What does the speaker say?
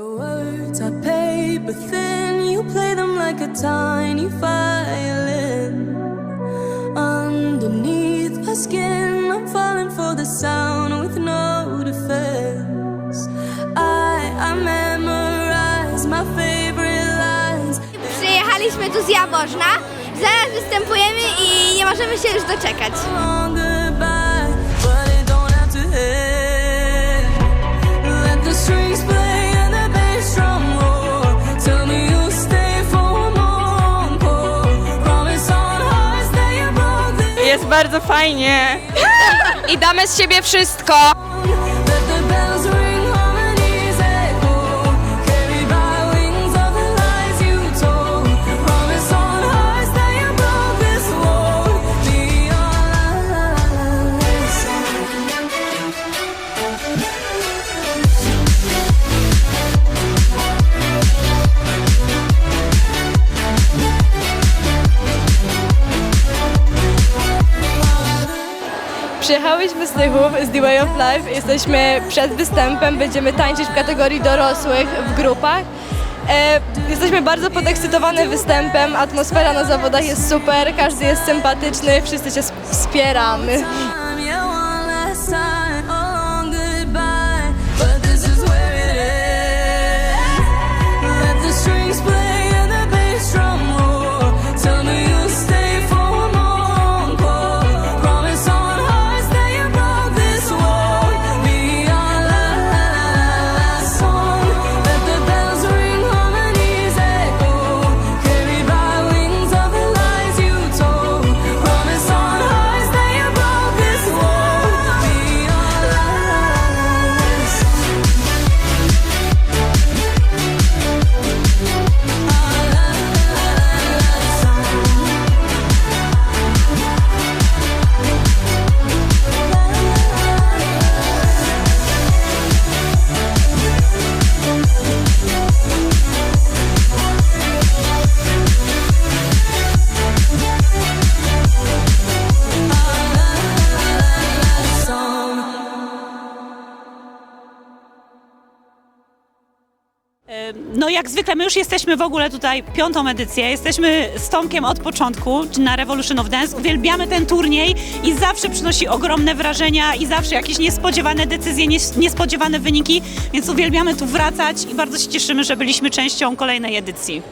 Your words are paper thin, you play them like a tiny violin. Underneath my skin, I'm falling for the sound with no defense. I, I memorize my favorite lines. Przyjechaliśmy tu z Jaworzna, zaraz występujemy i nie możemy się już doczekać. Bardzo fajnie. I damy z siebie wszystko. Przyjechałyśmy z Tychów, z The Way of Life. Jesteśmy przed występem, będziemy tańczyć w kategorii dorosłych w grupach. E, jesteśmy bardzo podekscytowane występem, atmosfera na zawodach jest super, każdy jest sympatyczny, wszyscy się sp- wspieramy. No jak zwykle, my już jesteśmy w ogóle tutaj piątą edycję, jesteśmy z Tomkiem od początku na Revolution of Dance, uwielbiamy ten turniej i zawsze przynosi ogromne wrażenia i zawsze jakieś niespodziewane decyzje, nies- niespodziewane wyniki, więc uwielbiamy tu wracać i bardzo się cieszymy, że byliśmy częścią kolejnej edycji.